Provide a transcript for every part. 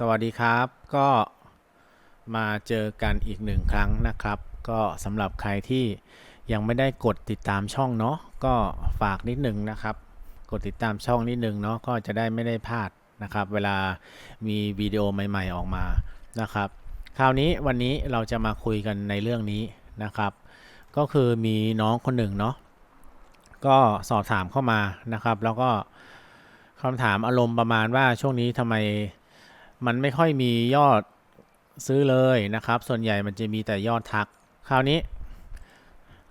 สวัสดีครับก็มาเจอกันอีกหนึ่งครั้งนะครับ ก็สำหรับใครที่ยังไม่ได้กดติดตามช่องเนาะก็ฝากนิดนึงนะครับ กดติดตามช่องนิดนึงเนาะก็จะได้ไม่ได้พลาดนะครับ เวลามีวิดีโอใหม่ ๆออกมานะครับ คราวนี้วันนี้เราจะมาคุยกันในเรื่องนี้นะครับ ก็คือมีน้องคนหนึ่งเนาะก็สอบถามเข้ามานะครับ แล้วก็คำถามอารมณ์ประมาณว่าช่วงนี้ทำไม มันไม่ค่อยมียอดซื้อเลยนะครับ ส่วนใหญ่มันจะมีแต่ยอดทัก คราวนี้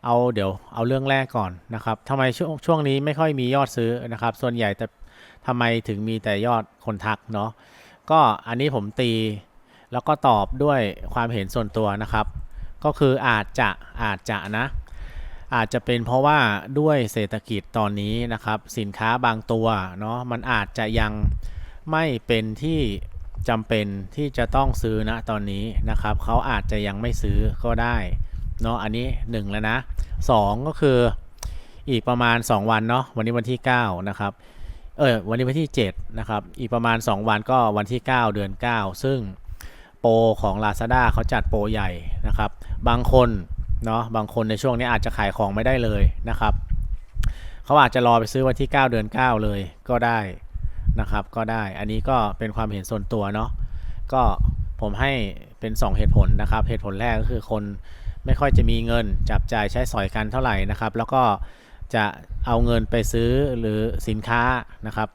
เอาเดี๋ยวเอาเรื่องแรกก่อนนะครับทำไมช่วงช่วงนี้ไม่ค่อยมียอดซื้อนะครับ ส่วนใหญ่แต่ทำไมถึงมีแต่ยอดคนทักเนาะก็อันนี้ผมตีแล้วก็ตอบด้วยความเห็นส่วนตัวนะครับ ก็คืออาจจะอาจจะนะ อาจจะเป็นเพราะว่าด้วยเศรษฐกิจตอนนี้นะครับ สินค้าบางตัวเนาะมันอาจจะยังไม่เป็นที่ จำเป็นที่จะต้องซื้อนะตอนนี้นะครับเขาอาจจะยังไม่ซื้อก็ได้เนาะอันนี้ 1 แล้วนะ 2 ก็คืออีกประมาณ 2 วันเนาะวันนี้วันที่ 9 นะครับเออวันนี้วันที่ 7 นะครับ อีกประมาณ 2 วันก็วันที่ 9 เดือน 9 ซึ่งโปรของ Lazada เขาจัดโปรใหญ่นะครับ บางคนเนาะบางคนในช่วงนี้อาจจะขายของไม่ได้เลยนะครับเขาอาจจะรอไปซื้อวันที่ 9 เดือน 9 เลยก็ได้ นะครับ ก็ได้ อันนี้ก็เป็นความเห็นส่วนตัวเนาะ ก็ผมให้เป็น 2 เหตุผลนะครับ เหตุผลแรกก็คือคนไม่ค่อยจะมีเงินจับจ่ายใช้สอยกันเท่าไหร่นะครับ แล้วก็จะเอาเงินไปซื้อหรือสินค้านะครับ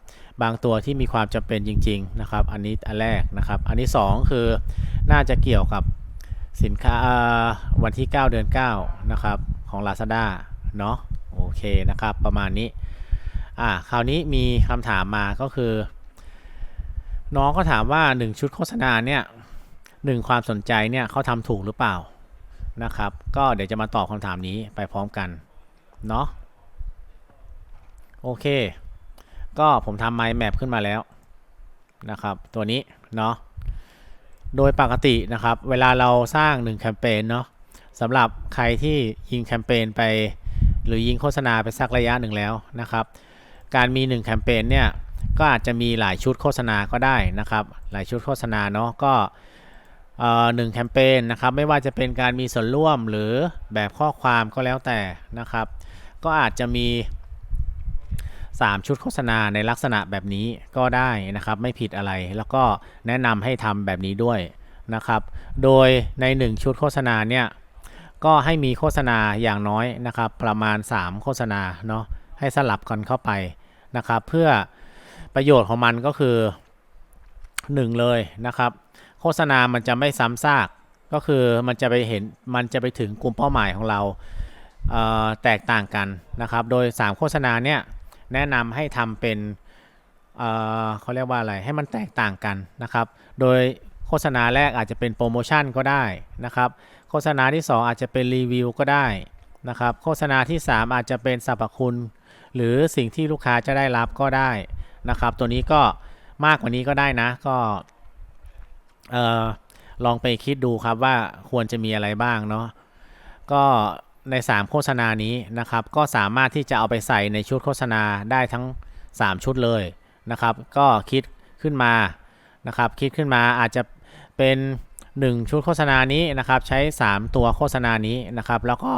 บางตัวที่มีความจำเป็นจริง ๆ นะครับ อันนี้อันแรกนะครับ อันที่ 2 คือน่าจะเกี่ยวกับสินค้าอ่าวันที่ 9 เดือน 9 นะครับ ของ Lazada เนาะโอเคนะครับ ประมาณนี้ อ่าคราวนี้มีคำถามมาก็คือ น้องก็ถามว่า 1 ชุดโฆษณาเนี่ยหนึ่งความสนใจเนี่ยเขาทำถูกหรือเปล่านะครับ ก็เดี๋ยวจะมาตอบคำถามนี้ไปพร้อมกันเนาะโอเค ก็ผมทำ mind map ขึ้นมาแล้วนะครับ ตัวนี้เนาะโดยปกตินะครับ เวลาเราสร้าง1แคมเปญเนาะสำหรับใครที่ยิงแคมเปญไป หรือยิงโฆษณาไปสักระยะหนึ่งแล้วนะครับ การมี 1 แคมเปญเนี่ยก็อาจจะมีหลายชุดโฆษณาก็ได้นะครับ หลายชุดโฆษณาเนาะก็เอ่อหนึ่งแคมเปญนะครับไม่ว่าจะเป็นการมีส่วนร่วมหรือแบบข้อความก็แล้วแต่นะครับ ก็อาจจะมี 3 ชุดโฆษณาในลักษณะแบบนี้ก็ได้นะครับ ไม่ผิดอะไรแล้วก็แนะนำให้ทำแบบนี้ด้วยนะครับ โดยใน 1 ชุดโฆษณาเนี่ยก็ให้มีโฆษณาอย่างน้อยนะครับ ประมาณ 3 โฆษณาเนาะให้สลับกันเข้าไป นะครับ เพื่อประโยชน์ของมันก็คือ1เลยนะครับ โฆษณามันจะไม่ซ้ำซากก็คือมันจะไปเห็นมันจะไปถึงกลุ่มเป้าหมายของเราเแตกต่างกันนะครับ โดย 3 โฆษณาเนี่ยแนะนำให้ทำเป็นเเขาเรียกว่าอะไรให้มันแตกต่างกันนะครับ โดยโฆษณาแรกอาจจะเป็นโปรโมชั่นก็ได้นะครับ โฆษณาที่ 2 อาจจะเป็นรีวิวก็ได้นะครับ โฆษณาที่ 3 อาจจะเป็นสรรพคุณ หรือสิ่งที่ลูกค้าจะได้รับก็ได้นะครับ ตัวนี้ก็มากกว่านี้ก็ได้นะ ก็เออลองไปคิดดูครับว่าควรจะมีอะไรบ้างเนาะก็ใน 3 โฆษณานี้นะครับ ก็สามารถที่จะเอาไปใส่ในชุดโฆษณาได้ทั้ง 3 ชุดเลยนะครับ ก็คิดขึ้นมานะครับ คิดขึ้นมาอาจจะเป็น 1 ชุดโฆษณานี้นะครับ ใช้ 3 ตัวโฆษณานี้นะครับ แล้วก็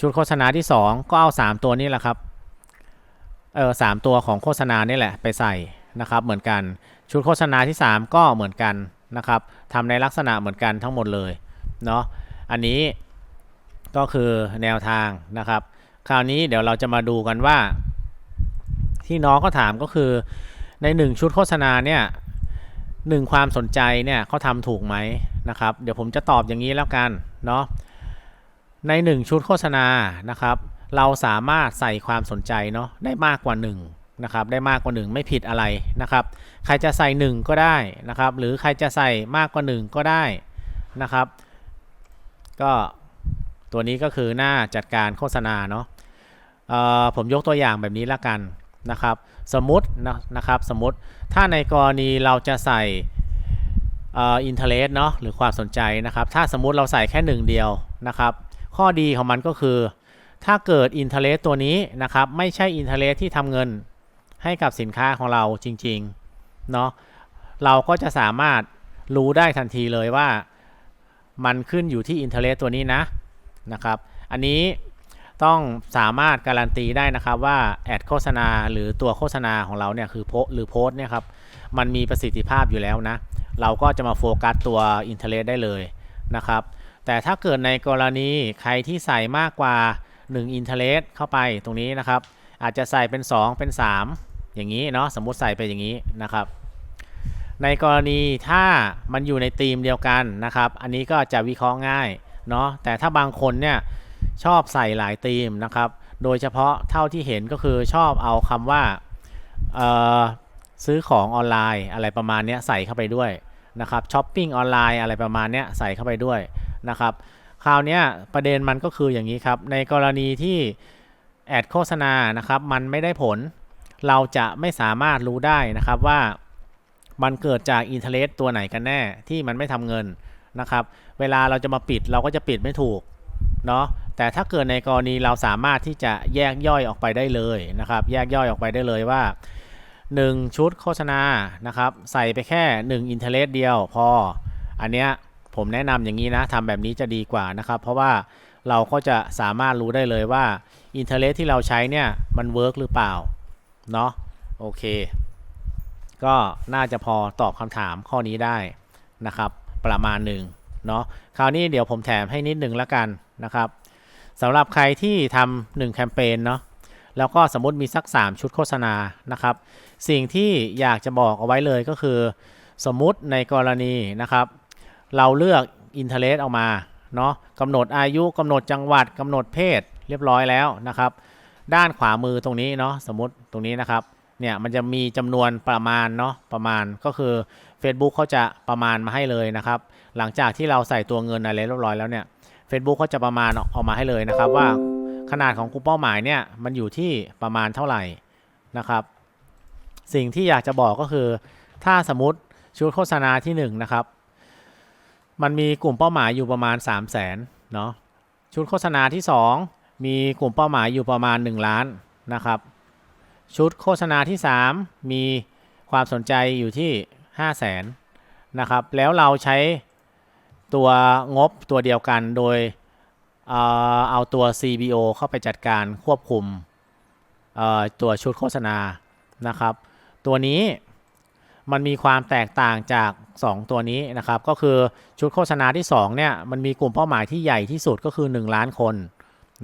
ชุดโฆษณาที่ 2 ก็เอา 3 ตัวนี้แหละครับ เออสามตัวของโฆษณานี่แหละไปใส่นะครับเหมือนกันชุดโฆษณาที่ 3 ก็เหมือนกันนะครับทำในลักษณะเหมือนกันทั้งหมดเลยเนาะอันนี้ก็คือแนวทางนะครับ คราวนี้เดี๋ยวเราจะมาดูกันว่า ที่น้องก็ถามก็คือใน 1 ชุดโฆษณาเนี่ยหนึ่งความสนใจเนี่ยเขาทำถูกไหมนะครับ เดี๋ยวผมจะตอบอย่างนี้แล้วกันเนาะใน 1 ชุดโฆษณานะครับ เราสามารถใส่ความสนใจเนาะได้มากกว่า1นะครับได้มากกว่า 1 ไม่ผิดอะไรนะครับใครจะใส่ 1 ก็ได้นะครับหรือใครจะใส่มากกว่า 1 ก็ได้นะครับ ก็ตัวนี้ก็คือหน้าจัดการโฆษณาเนาะผมยกตัวอย่างแบบนี้ละกันนะครับ สมมตินะนะครับสมมติถ้าในกรณีเราจะใส่อินเทอร์เเนาะหรือความสนใจนะครับ ถ้าสมมติเราใส่แค่หนึ่งเดียวนะครับ ข้อดีของมันก็คือ ถ้าเกิดอินเทอร์เ e ตัวนี้นะครับไม่ใช่อินเทอร์เ e ที่ทำเงินให้กับสินค้าของเราจริงๆเนาะเราก็จะสามารถรู้ได้ทันทีเลยว่ามันขึ้นอยู่ที่อินเทอร์เน็ตตัวนี้นะนะครับ อันนี้ต้องสามารถการันตีได้นะครับว่าแอดโฆษณาหรือตัวโฆษณาของเราเนี่ยคือโพหรือโพสเนี่ยครับมันมีประสิทธิภาพอยู่แล้วนะ เราก็จะมาโฟกัสตัวอินเทอร์เน็ตได้เลยนะครับ แต่ถ้าเกิดในกรณีใครที่ใส่มากกว่า 1อินเทอร์เน็ตเข้าไปตรงนี้นะครับ อาจจะใส่เป็น 2 เป็น 3 อย่างนี้เนาะสมมุติใส่ไปอย่างนี้นะครับ ในกรณีถ้ามันอยู่ในธีมเดียวกันนะครับ อันนี้ก็จะวิเคราะห์ง่ายเนาะแต่ถ้าบางคนเนี่ยชอบใส่หลายธีมนะครับ โดยเฉพาะเท่าที่เห็นก็คือชอบเอาคำว่าซื้อของออนไลน์อะไรประมาณนี้ใส่เข้าไปด้วยนะครับช้อปปิ้งออนไลน์อะไรประมาณนี้ใส่เข้าไปด้วยนะครับ คราวนี้ประเด็นมันก็คืออย่างนี้ครับ ในกรณีที่แอดโฆษณานะครับ มันไม่ได้ผล เราจะไม่สามารถรู้ได้นะครับว่ามันเกิดจากอินเทอร์เน็ตตัวไหนกันแน่ที่มันไม่ทำเงินนะครับ เวลาเราจะมาปิดเราก็จะปิดไม่ถูกเนาะแต่ถ้าเกิดในกรณีเราสามารถที่จะแยกย่อยออกไปได้เลยนะครับ แยกย่อยออกไปได้เลยว่า 1 ชุดโฆษณานะครับ ใส่ไปแค่ 1 อินเทอร์เน็ตเดียวพออันเนี้ย ผมแนะนำอย่างนี้นะทำแบบนี้จะดีกว่านะครับ เพราะว่าเราก็จะสามารถรู้ได้เลยว่าอินเทอร์เน็ตที่เราใช้เนี่ย มันเวิร์กหรือเปล่า เนาะโอเค ก็น่าจะพอตอบคำถามข้อนี้ได้นะครับ ประมาณหนึ่งเนาะคราวนี้เดี๋ยวผมแถมให้นิดนึงแล้วกันนะครับสำหรับใครที่ทำหนึ่งแคมเปญเนาะแล้วก็สมมติมีสัก 3 ชุดโฆษณานะครับ สิ่งที่อยากจะบอกเอาไว้เลยก็คือ สมมุติในกรณีนะครับ เราเลือกอินเทอร์เน็ตออกมาเนาะกำหนดอายุกำหนดจังหวัดกำหนดเพศเรียบร้อยแล้วนะครับ ด้านขวามือตรงนี้เนาะสมมติตรงนี้นะครับเนี่ยมันจะมีจำนวนประมาณเนาะประมาณก็คือ Facebook เขาจะประมาณมาให้เลยนะครับ หลังจากที่เราใส่ตัวเงินอะไรเรียบร้อยแล้วเนี่ย Facebook เขาจะประมาณออกมาให้เลยนะครับ ว่าขนาดของกลุ่มเป้าหมายเนี่ยมันอยู่ที่ประมาณเท่าไหร่นะครับ สิ่งที่อยากจะบอกก็คือ ถ้าสมมติชุดโฆษณาที่1นงนะครับ มันมีกลุ่มเป้าหมายอยู่ประมาณ 3 0 0แสนเนาะชุดโฆษณาที่ 2 มีกลุ่มเป้าหมายอยู่ประมาณ 1 ล้านนะครับ ชุดโฆษณาที่ 3 มีความสนใจอยู่ที่ 5 0 0แสนนะครับแล้วเราใช้ตัวงบตัวเดียวกันโดยเอาตัว CBO เข้าไปจัดการควบคุมตัวชุดโฆษณานะครับ ตัวนี้ มันมีความแตกต่างจาก 2 ตัวนี้นะครับ ก็คือชุดโฆษณาที่2เนี่ยมันมีกลุ่มเป้าหมายที่ใหญ่ที่สุดก็คือ 1 ล้านคน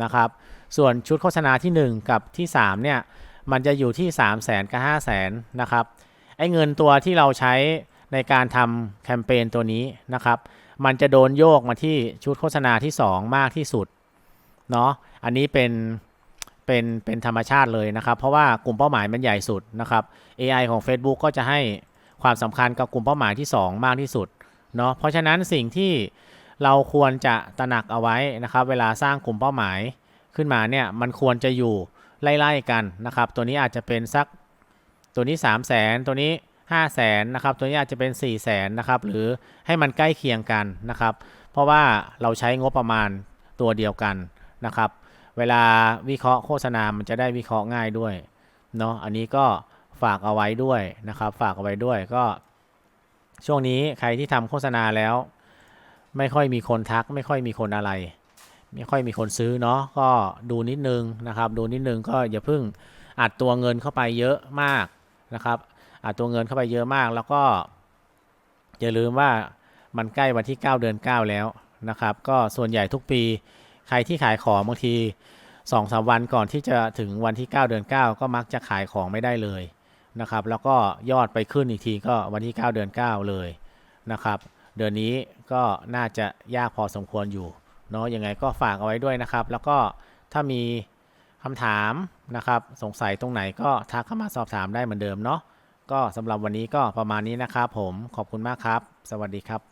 นะครับ ส่วนชุดโฆษณาที่ 1 กับที่3เนี่ยมันจะอยู่ที่ 3 0 0แสนกับ5 0 0แสนนะครับไอ้เงินตัวที่เราใช้ในการทำแคมเปญตัวนี้นะครับ มันจะโดนโยกมาที่ชุดโฆษณาที่ 2 มากที่สุดเนาะอันนี้เป็นเป็นเป็นธรรมชาติเลยนะครับ เพราะว่ากลุ่มเป้าหมายมันใหญ่สุดนะครับ AI ของ Facebook ก็จะให้ ความสำคัญกับกลุ่มเป้าหมายที่ 2 มากที่สุดเนาะเพราะฉะนั้นสิ่งที่เราควรจะตระหนักเอาไว้นะครับ เวลาสร้างกลุ่มเป้าหมายขึ้นมาเนี่ยมันควรจะอยู่ไล่ๆกันนะครับ ตัวนี้อาจจะเป็นสักตัวนี้ 3 0 0แสนตัวนี้ 5 0 0แสนนะครับ ตัวนี้อาจจะเป็น 4 0 0แสนนะครับหรือให้มันใกล้เคียงกันนะครับ เพราะว่าเราใช้งบประมาณตัวเดียวกันนะครับ เวลาวิเคราะห์โฆษณา มันจะได้วิเคราะห์ง่ายด้วยเนาะอันนี้ก็ ฝากเอาไว้ด้วยนะครับ ฝากเอาไว้ด้วยก็ ช่วงนี้ใครที่ทำโฆษณาแล้ว ไม่ค่อยมีคนทัก ไม่ค่อยมีคนอะไร ไม่ค่อยมีคนซื้อเนาะก็ดูนิดนึงนะครับ ดูนิดนึงก็อย่าเพิ่งอัดตัวเงินเข้าไปเยอะมากนะครับอัดตัวเงินเข้าไปเยอะมาก แล้วก็อย่าลืมว่ามันใกล้วันที่ 9 เดือน 9 แล้วนะครับ ก็ส่วนใหญ่ทุกปีใครที่ขายของบางที2อสวันก่อนที่จะถึงวันที่ 9 เดือน 9 ก็มักจะขายของไม่ได้เลย นะครับ แล้วก็ยอดไปขึ้นอีกทีก็วันที่ 9 เดือน 9 เลยนะครับ เดือนนี้ก็น่าจะยากพอสมควรอยู่เนาะยังไงก็ฝากเอาไว้ด้วยนะครับ แล้วก็ถ้ามีคำถามนะครับ สงสัยตรงไหนก็ทักเข้ามาสอบถามได้เหมือนเดิมเนาะก็สำหรับวันนี้ก็ประมาณนี้นะครับผมขอบคุณมากครับ สวัสดีครับ